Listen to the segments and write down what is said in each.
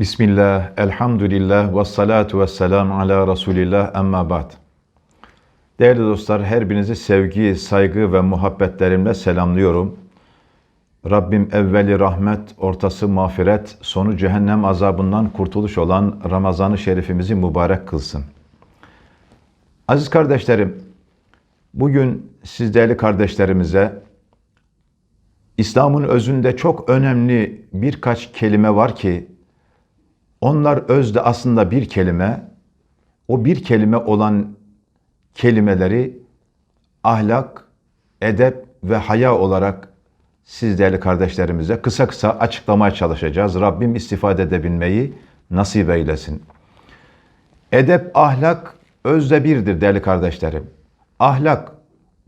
Bismillah, elhamdülillah, ve salatu ve selam ala Resulillah, emma ba'd. Değerli dostlar, her birinizi sevgi, saygı ve muhabbetlerimle selamlıyorum. Rabbim evveli rahmet, ortası mağfiret, sonu cehennem azabından kurtuluş olan Ramazan-ı Şerifimizi mübarek kılsın. Aziz kardeşlerim, bugün siz değerli kardeşlerimize İslam'ın özünde çok önemli birkaç kelime var ki onlar özde aslında bir kelime. O bir kelime olan kelimeleri ahlak, edep ve haya olarak siz değerli kardeşlerimize kısa kısa açıklamaya çalışacağız. Rabbim istifade edebilmeyi nasip eylesin. Edep, ahlak özde birdir değerli kardeşlerim. Ahlak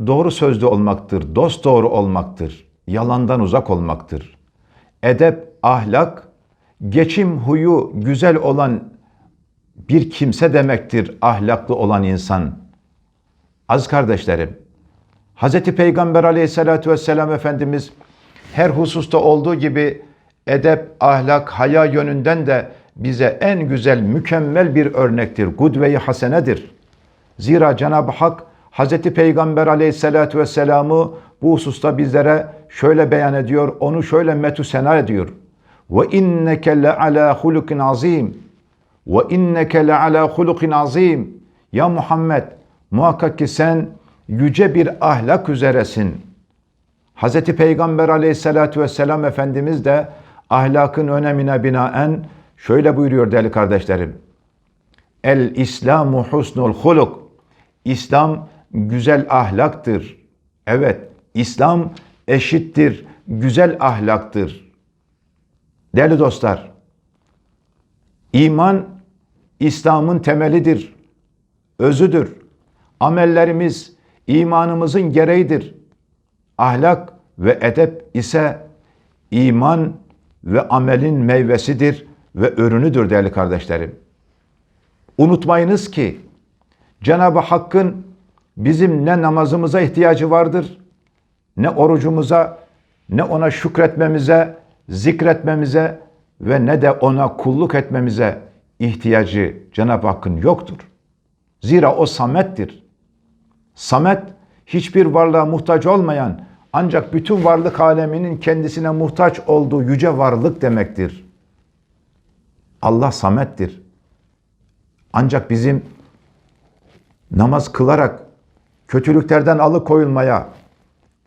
doğru sözlü olmaktır, dost doğru olmaktır, yalandan uzak olmaktır. Edep, ahlak geçim huyu güzel olan bir kimse demektir ahlaklı olan insan. Az kardeşlerim, Hz. Peygamber aleyhissalatü vesselam Efendimiz her hususta olduğu gibi edep, ahlak, haya yönünden de bize en güzel, mükemmel bir örnektir. Gudve-i hasenedir. Zira Cenab-ı Hak Hz. Peygamber aleyhissalatü vesselam'ı bu hususta bizlere şöyle beyan ediyor, onu şöyle metü sena ediyor. Ve inneke le ala hulukin azim. Ve inneke le ala hulukin azim. Ya Muhammed muhakkak ki sen yüce bir ahlak üzeresin. Hz. Peygamber aleyhissalatü vesselam Efendimiz de ahlakın önemine binaen şöyle buyuruyor değerli kardeşlerim. El İslamu husnul huluk. İslam güzel ahlaktır. Evet, İslam eşittir, güzel ahlaktır. Değerli dostlar, iman İslam'ın temelidir, özüdür. Amellerimiz imanımızın gereğidir. Ahlak ve edep ise iman ve amelin meyvesidir ve ürünüdür değerli kardeşlerim. Unutmayınız ki Cenab-ı Hakk'ın bizim ne namazımıza ihtiyacı vardır, ne orucumuza, ne ona şükretmemize, zikretmemize ve ne de ona kulluk etmemize ihtiyacı Cenab-ı Hakk'ın yoktur. Zira o samettir. Samet hiçbir varlığa muhtaç olmayan ancak bütün varlık aleminin kendisine muhtaç olduğu yüce varlık demektir. Allah samettir. Ancak bizim namaz kılarak kötülüklerden alıkoyulmaya,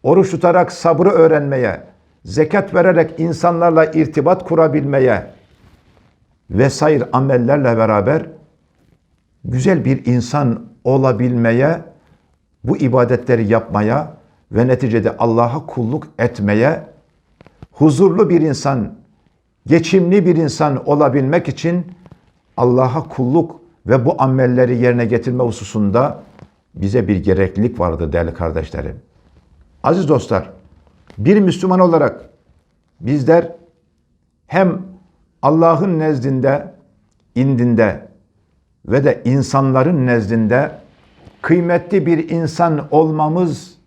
oruç tutarak sabrı öğrenmeye, zekat vererek insanlarla irtibat kurabilmeye vesaire amellerle beraber güzel bir insan olabilmeye, bu ibadetleri yapmaya ve neticede Allah'a kulluk etmeye, huzurlu bir insan, geçimli bir insan olabilmek için Allah'a kulluk ve bu amelleri yerine getirme hususunda bize bir gereklilik vardır değerli kardeşlerim. Aziz dostlar, bir Müslüman olarak bizler hem Allah'ın nezdinde, indinde ve de insanların nezdinde kıymetli bir insan olmamız,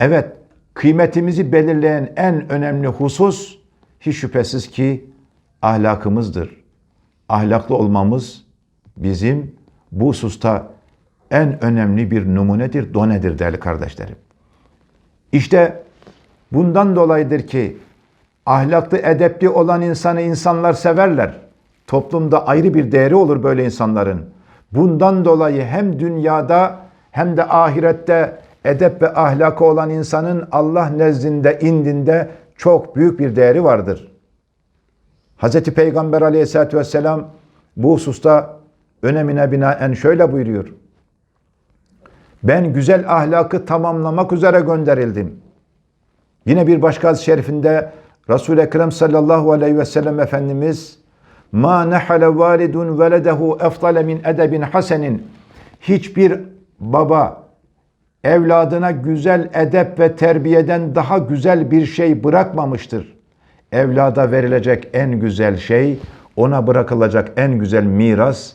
evet kıymetimizi belirleyen en önemli husus hiç şüphesiz ki ahlakımızdır. Ahlaklı olmamız bizim bu hususta en önemli bir numunedir, donedir değerli kardeşlerim. İşte bundan dolayıdır ki ahlaklı, edepli olan insanı insanlar severler. Toplumda ayrı bir değeri olur böyle insanların. Bundan dolayı hem dünyada hem de ahirette edep ve ahlakı olan insanın Allah nezdinde, indinde çok büyük bir değeri vardır. Hz. Peygamber aleyhissalatü vesselam bu hususta önemine binaen şöyle buyuruyor. Ben güzel ahlakı tamamlamak üzere gönderildim. Yine bir başka hadis-i şerifinde Resul-i Ekrem sallallahu aleyhi ve sellem Efendimiz ma nehale validun veledehu eftale min edebin hasenin hiçbir baba evladına güzel edep ve terbiyeden daha güzel bir şey bırakmamıştır. Evlada verilecek en güzel şey, ona bırakılacak en güzel miras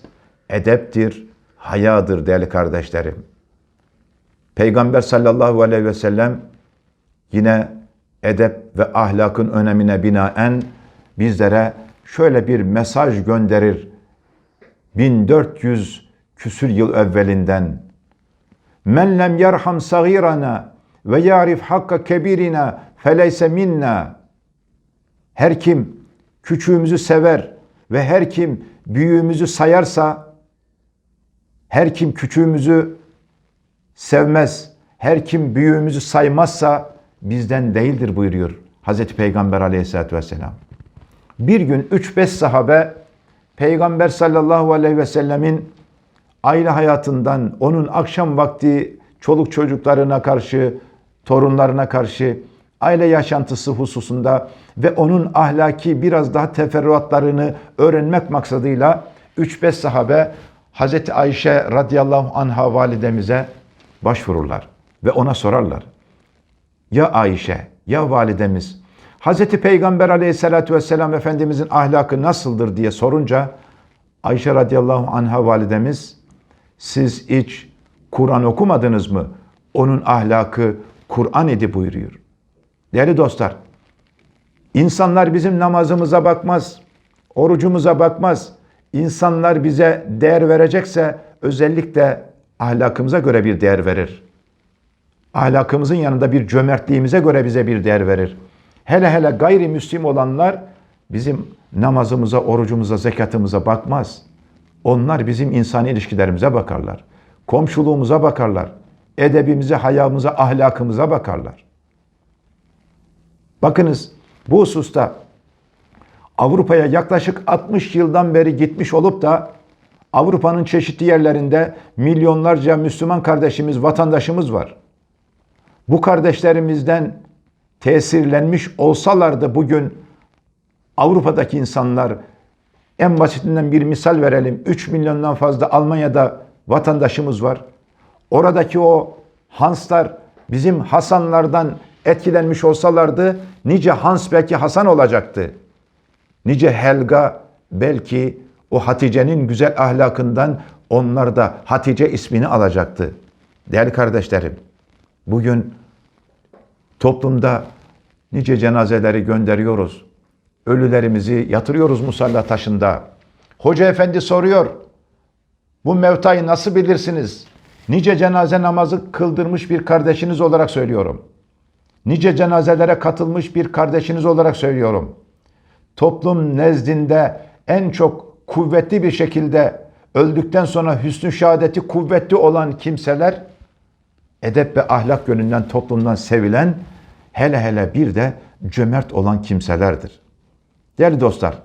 edeptir, hayadır değerli kardeşlerim. Peygamber sallallahu aleyhi ve sellem yine edep ve ahlakın önemine binaen bizlere şöyle bir mesaj gönderir. 1400 küsür yıl evvelinden. Men lem yerham sagirana ve yarif hakka kebirina feleyse minna. Her kim küçüğümüzü sever ve her kim büyüğümüzü sayarsa, her kim küçüğümüzü sevmez, her kim büyüğümüzü saymazsa bizden değildir buyuruyor Hazreti Peygamber aleyhissalatü vesselam. Bir gün 3-5 sahabe Peygamber sallallahu aleyhi ve sellemin aile hayatından, onun akşam vakti çoluk çocuklarına karşı, torunlarına karşı aile yaşantısı hususunda ve onun ahlaki biraz daha teferruatlarını öğrenmek maksadıyla 3-5 sahabe Hazreti Ayşe radıyallahu anha validemize başvururlar ve ona sorarlar. Ya Ayşe, ya validemiz, Hazreti Peygamber aleyhissalatü vesselam Efendimizin ahlakı nasıldır diye sorunca Ayşe radıyallahu anha validemiz siz hiç Kur'an okumadınız mı? Onun ahlakı Kur'an idi buyuruyor. Değerli dostlar, insanlar bizim namazımıza bakmaz, orucumuza bakmaz. İnsanlar bize değer verecekse özellikle ahlakımıza göre bir değer verir. Ahlakımızın yanında bir cömertliğimize göre bize bir değer verir. Hele hele gayrimüslim olanlar bizim namazımıza, orucumuza, zekatımıza bakmaz. Onlar bizim insani ilişkilerimize bakarlar. Komşuluğumuza bakarlar. Edebimize, hayamıza, ahlakımıza bakarlar. Bakınız bu hususta Avrupa'ya yaklaşık 60 yıldan beri gitmiş olup da Avrupa'nın çeşitli yerlerinde milyonlarca Müslüman kardeşimiz, vatandaşımız var. Bu kardeşlerimizden tesirlenmiş olsalardı bugün Avrupa'daki insanlar en basitinden bir misal verelim. 3 milyondan fazla Almanya'da vatandaşımız var. Oradaki o Hanslar bizim Hasanlardan etkilenmiş olsalardı nice Hans belki Hasan olacaktı. Nice Helga belki o Hatice'nin güzel ahlakından onlar da Hatice ismini alacaktı. Değerli kardeşlerim, bugün toplumda nice cenazeleri gönderiyoruz. Ölülerimizi yatırıyoruz musalla taşında. Hoca efendi soruyor, bu mevtayı nasıl bilirsiniz? Nice cenaze namazı kıldırmış bir kardeşiniz olarak söylüyorum. Nice cenazelere katılmış bir kardeşiniz olarak söylüyorum. Toplum nezdinde en çok kuvvetli bir şekilde öldükten sonra hüsnü şehadeti kuvvetli olan kimseler edep ve ahlak yönünden toplumdan sevilen hele hele bir de cömert olan kimselerdir. Değerli dostlar,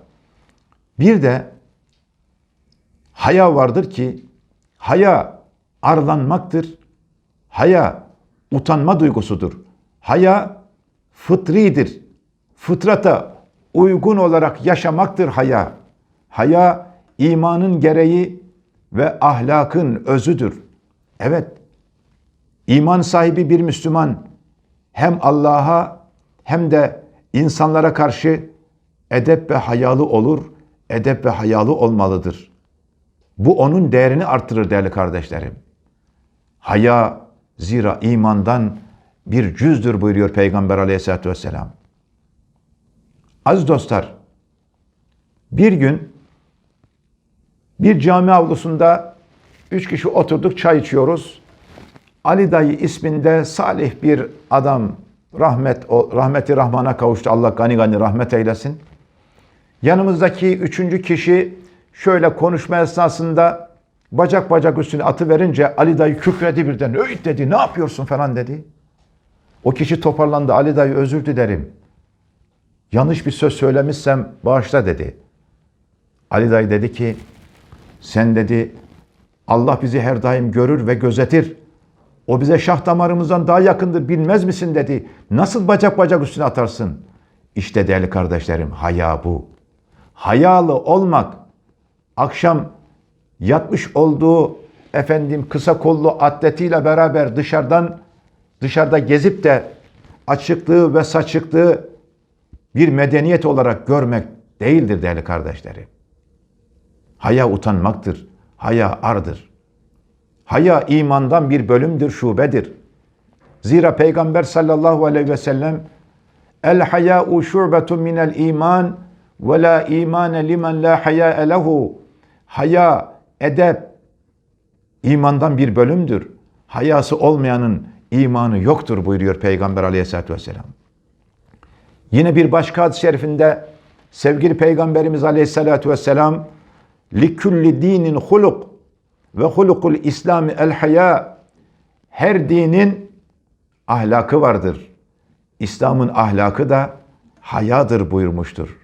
bir de haya vardır ki haya arlanmaktır. Haya utanma duygusudur. Haya fıtridir. Fıtrata uygun olarak yaşamaktır haya. Haya imanın gereği ve ahlakın özüdür. Evet, iman sahibi bir Müslüman hem Allah'a hem de insanlara karşı edep ve hayalı olur, edep ve hayalı olmalıdır. Bu onun değerini artırır değerli kardeşlerim. Haya zira imandan bir cüzdür buyuruyor Peygamber aleyhissalatü vesselam. Aziz dostlar, bir gün bir cami avlusunda üç kişi oturduk çay içiyoruz. Ali dayı isminde salih bir adam rahmet rahmeti rahmana kavuştu. Allah gani gani rahmet eylesin. Yanımızdaki üçüncü kişi şöyle konuşma esnasında bacak bacak üstüne atı verince Ali dayı kükredi birden. Öğüt dedi ne yapıyorsun falan dedi. O kişi toparlandı. Ali dayı özür dilerim. Yanlış bir söz söylemişsem bağışla dedi. Ali dayı dedi ki sen dedi Allah bizi her daim görür ve gözetir. O bize şah damarımızdan daha yakındır bilmez misin dedi. Nasıl bacak bacak üstüne atarsın? İşte değerli kardeşlerim haya bu. Hayalı olmak akşam yatmış olduğu efendim kısa kollu atletiyle beraber dışarıdan dışarıda gezip de açıklığı ve saçıklığı bir medeniyet olarak görmek değildir değerli kardeşlerim. Haya utanmaktır. Haya ardır. Haya imandan bir bölümdür, şubedir. Zira Peygamber sallallahu aleyhi ve sellem El haya'u şubetun minel iman ve la imane limen la haya lehu. Haya, edep imandan bir bölümdür. Hayası olmayanın imanı yoktur buyuruyor Peygamber aleyhissalatü vesselam. Yine bir başka hadis-i şerifinde sevgili Peygamberimiz aleyhissalatü vesselam likulli dinin huluk ve hulukul İslami el haya her dinin ahlakı vardır. İslam'ın ahlakı da hayadır buyurmuştur.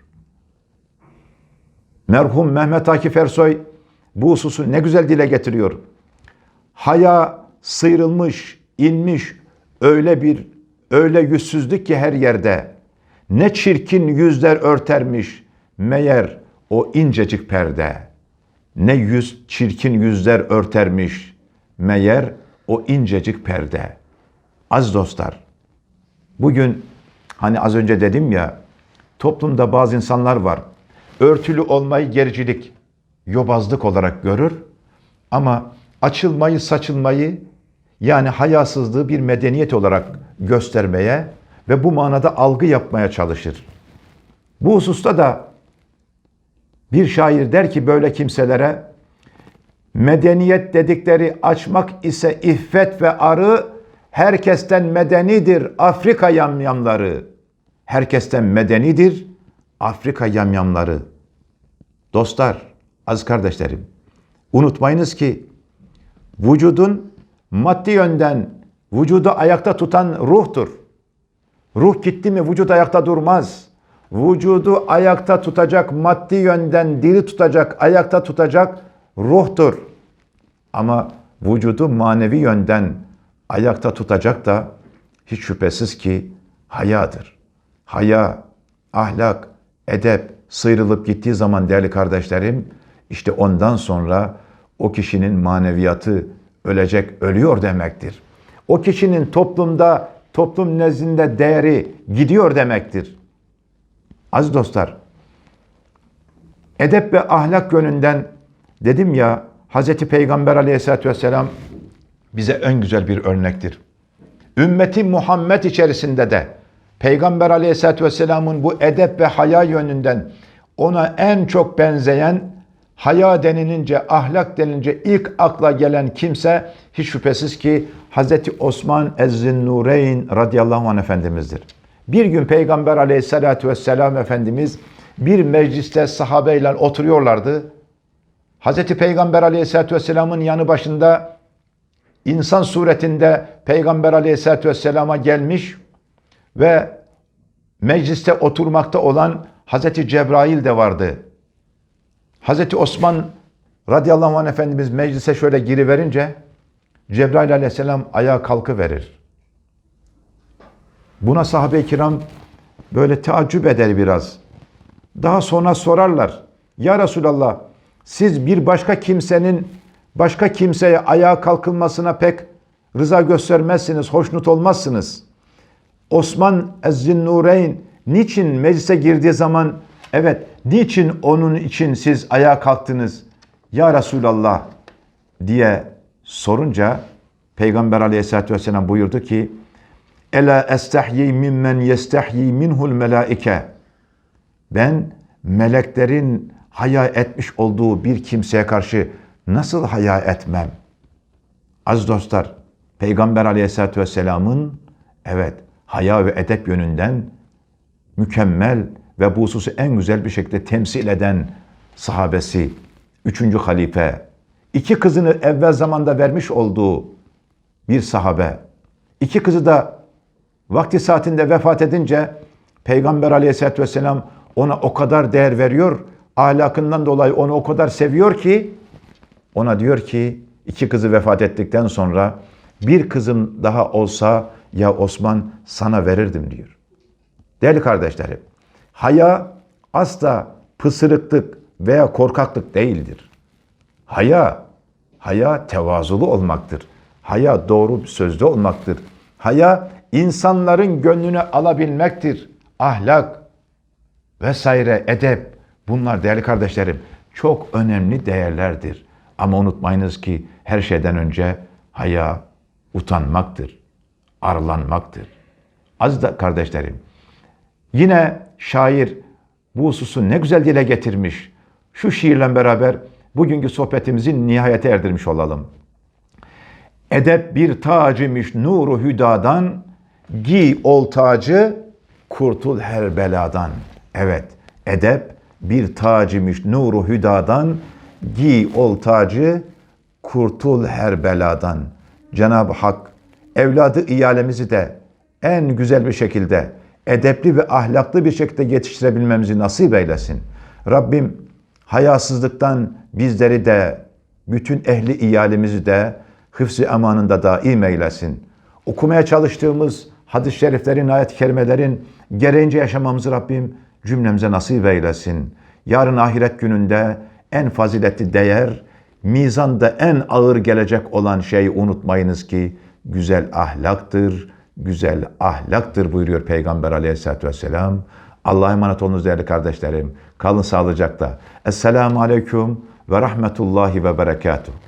Merhum Mehmet Akif Ersoy bu hususu ne güzel dile getiriyor. Haya sıyrılmış, inmiş öyle bir öyle yüzsüzlük ki her yerde. Ne çirkin yüzler örtermiş meğer o incecik perde. Ne yüz çirkin yüzler örtermiş meğer o incecik perde. Az dostlar, bugün hani az önce dedim ya, toplumda bazı insanlar var. Örtülü olmayı gericilik, yobazlık olarak görür ama açılmayı, saçılmayı yani hayasızlığı bir medeniyet olarak göstermeye ve bu manada algı yapmaya çalışır. Bu hususta da bir şair der ki böyle kimselere medeniyet dedikleri açmak ise iffet ve arı herkesten medenidir Afrika yamyamları. Herkesten medenidir Afrika yamyamları. Dostlar, az kardeşlerim, unutmayınız ki vücudun maddi yönden vücudu ayakta tutan ruhtur. Ruh gitti mi vücut ayakta durmaz. Vücudu ayakta tutacak, maddi yönden diri tutacak, ayakta tutacak ruhtur. Ama vücudu manevi yönden ayakta tutacak da hiç şüphesiz ki hayadır. Haya, ahlak, edep sıyrılıp gittiği zaman değerli kardeşlerim, işte ondan sonra o kişinin maneviyatı ölecek, ölüyor demektir. O kişinin toplumda, toplum nezdinde değeri gidiyor demektir. Aziz dostlar, edep ve ahlak yönünden dedim ya, Hz. Peygamber aleyhissalatü vesselam bize en güzel bir örnektir. Ümmeti Muhammed içerisinde de Peygamber aleyhissalatü vesselamın bu edep ve haya yönünden ona en çok benzeyen haya denilince, ahlak denilince ilk akla gelen kimse hiç şüphesiz ki Hazreti Osman Ez-Zinnureyn radıyallahu anh Efendimiz'dir. Bir gün Peygamber aleyhissalatü vesselam Efendimiz bir mecliste sahabeyle oturuyorlardı. Hazreti Peygamber aleyhissalatü vesselamın yanı başında insan suretinde Peygamber aleyhissalatü vesselama gelmiş ve mecliste oturmakta olan Hazreti Cebrail de vardı. Hazreti Osman radıyallahu anh Efendimiz meclise şöyle giriverince Cebrail aleyhisselam ayağa kalkıverir. Buna sahabe-i kiram böyle teaccüp eder biraz. Daha sonra sorarlar. Ya Resulallah siz bir başka kimsenin başka kimseye ayağa kalkılmasına pek rıza göstermezsiniz, hoşnut olmazsınız. Osman Ez-Zinnureyn niçin meclise girdiği zaman evet niçin onun için siz ayağa kalktınız ya Resulallah diye sorunca Peygamber aleyhissalatü vesselam buyurdu ki Ela estahyi mimmen yestahyi minhul melaike ben meleklerin haya etmiş olduğu bir kimseye karşı nasıl haya etmem? Az dostlar, Peygamber aleyhissalatü vesselamın evet haya ve edep yönünden mükemmel ve bu hususu en güzel bir şekilde temsil eden sahabesi, üçüncü halife, iki kızını evvel zamanda vermiş olduğu bir sahabe, iki kızı da vakti saatinde vefat edince Peygamber aleyhissalatü vesselam ona o kadar değer veriyor, ahlakından dolayı onu o kadar seviyor ki, ona diyor ki, iki kızı vefat ettikten sonra bir kızım daha olsa ya Osman sana verirdim diyor. Değerli kardeşlerim, haya asla pısırıklık veya korkaklık değildir. Haya, haya tevazulu olmaktır. Haya doğru sözlü olmaktır. Haya insanların gönlünü alabilmektir. Ahlak vesaire, edep bunlar değerli kardeşlerim çok önemli değerlerdir. Ama unutmayınız ki her şeyden önce haya utanmaktır, arlanmaktır. Az da kardeşlerim, yine şair bu hususu ne güzel dile getirmiş. Şu şiirle beraber bugünkü sohbetimizi nihayete erdirmiş olalım. Edep bir tacıymış nuru hüdadan, giy ol tacı, kurtul her beladan. Evet, edep bir tacıymış nuru hüdadan, giy ol tacı, kurtul her beladan. Cenab-ı Hak evladı iyalemizi de en güzel bir şekilde, edepli ve ahlaklı bir şekilde yetiştirebilmemizi nasip eylesin. Rabbim hayasızlıktan bizleri de, bütün ehli iyalimizi de hıfzı emanında daim eylesin. Okumaya çalıştığımız hadis-i şeriflerin, ayet-i kerimelerin gereğince yaşamamızı Rabbim cümlemize nasip eylesin. Yarın ahiret gününde en faziletli değer, mizanda en ağır gelecek olan şeyi unutmayınız ki güzel ahlaktır, güzel ahlaktır buyuruyor Peygamber aleyhissalatü vesselam. Allah'a emanet olunuz değerli kardeşlerim. Kalın sağlıcakla. Esselamu aleyküm ve rahmetullahi ve berekatuhu.